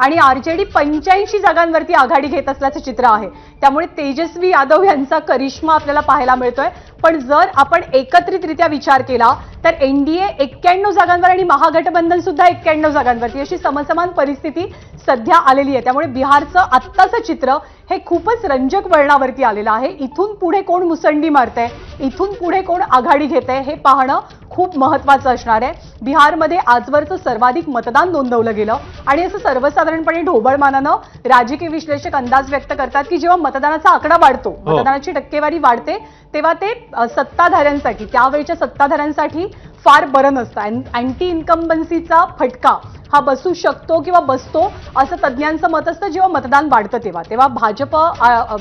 आणि आरजेडी पंच्याऐंशी जागांवरती आघाडी घेत असल्याचं चित्र आहे. त्यामुळे तेजस्वी यादव यांचा करिश्मा आपल्याला पाहायला मिळतोय. पण जर आपण एकत्रितरित्या विचार केला तर एनडीए एक्क्याण्णव जागांवर आणि महागठबंधन सुद्धा एक्क्याण्णव जागांवरती अशी समसमान परिस्थिती सध्या आलेली आहे. त्यामुळे बिहारचं आत्ताचं चित्र हे खूपच रंजक वळणावरती आलेलं आहे. इथून पुढे कोण मुसंडी मारतंय? इथून पुढे कोण आघाडी घेत हे पाहणं खूप महत्वाचं असणार आहे. बिहारमध्ये आजवरचं सर्वाधिक मतदान नोंदवलं गेलं आणि असं सर्वसाधारणपणे ढोबळमानानं राजकीय विश्लेषक अंदाज व्यक्त करतात की जेव्हा मतदानाचा आकडा वाढतो हो. मतदानाची टक्केवारी वाढते तेव्हा ते सत्ताधाऱ्यांसाठी त्यावेळच्या सत्ताधाऱ्यांसाठी फार बरं नसतं. अँटी इन्कम्बन्सीचा फटका हा बसू शकतो किंवा बसतो असं तज्ज्ञांचं मत असतं. जेव्हा मतदान वाढतं तेव्हा. तेव्हा Bhajap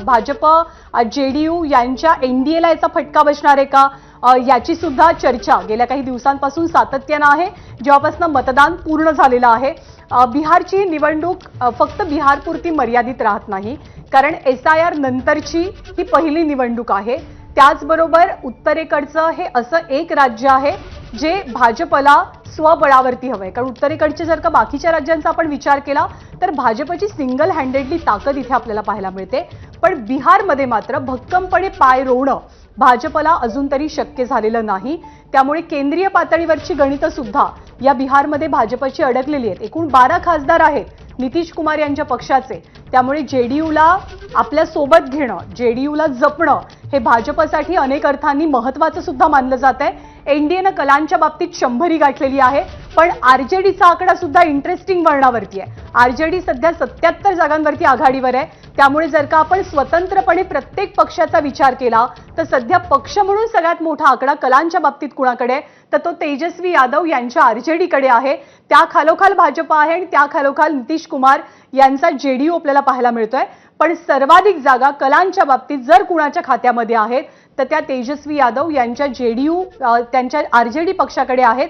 Bhajap J D U यांच्या एन डी एला याचा फटका बसणार आहे का? याची सुद्धा चर्चा. गेल्या काही दिवसांपासून सातत्यानं आहे. जेव्हापासून मतदान पूर्ण झालेलं आहे. बिहारची निवडणूक फक्त बिहारपुरती मर्यादित राहत नाही. कारण एस आय आर नंतरची ही पहिली निवडणूक आहे. त्याचबरोबर उत्तरेकडचं हे असं एक राज्य आहे. जे भाजपला स्वबळावरती हवं आहे कारण उत्तरेकडचे जर का बाकीच्या राज्यांचा आपण विचार केला तर भाजपची सिंगल हँडेडली ताकद इथे आपल्याला पाहायला मिळते. पण बिहारमध्ये मात्र भक्कमपणे पाय रोवणं भाजपला अजून तरी शक्य झालेलं नाही. त्यामुळे केंद्रीय पातळीवरची गणितं सुद्धा या बिहारमध्ये भाजपची अडकलेली आहेत. एकूण बारा खासदार आहेत नितीश कुमार यांच्या पक्षाचे. त्यामुळे जेडीयूला आपल्यासोबत घेणं जेडीयूला जपणं हे भाजपसाठी अनेक अर्थांनी महत्वाचं सुद्धा मानलं जात आहे एनडीएनं कलांच्या बाबतीत शंभरी गाठलेली आहे पण आरजेडीचा आकडा सुद्धा इंटरेस्टिंग वळणावरती आहे. आरजेडी सध्या सत्याहत्तर जागांवरती आघाडीवर आहे. त्यामुळे जर का आपण स्वतंत्रपणे प्रत्येक पक्षाचा विचार केला तर सध्या पक्ष म्हणून सगळ्यात मोठा आकडा कलांच्या बाबतीत कुणाकडे आहे? तर तो तेजस्वी यादव यांच्या आरजेडीकडे आहे. त्या खालोखाल भाजप आहे आणि त्या खालोखाल नितीश कुमार यांचा जेडीयू आपल्याला पाहायला मिळतोय. पण सर्वाधिक जागा कलांच्या बाबतीत जर कुणाच्या खात्यामध्ये आहेत तर त्या तेजस्वी यादव यांच्या जे डी यू त्यांच्या आर जे डी पक्षाकडे आहेत.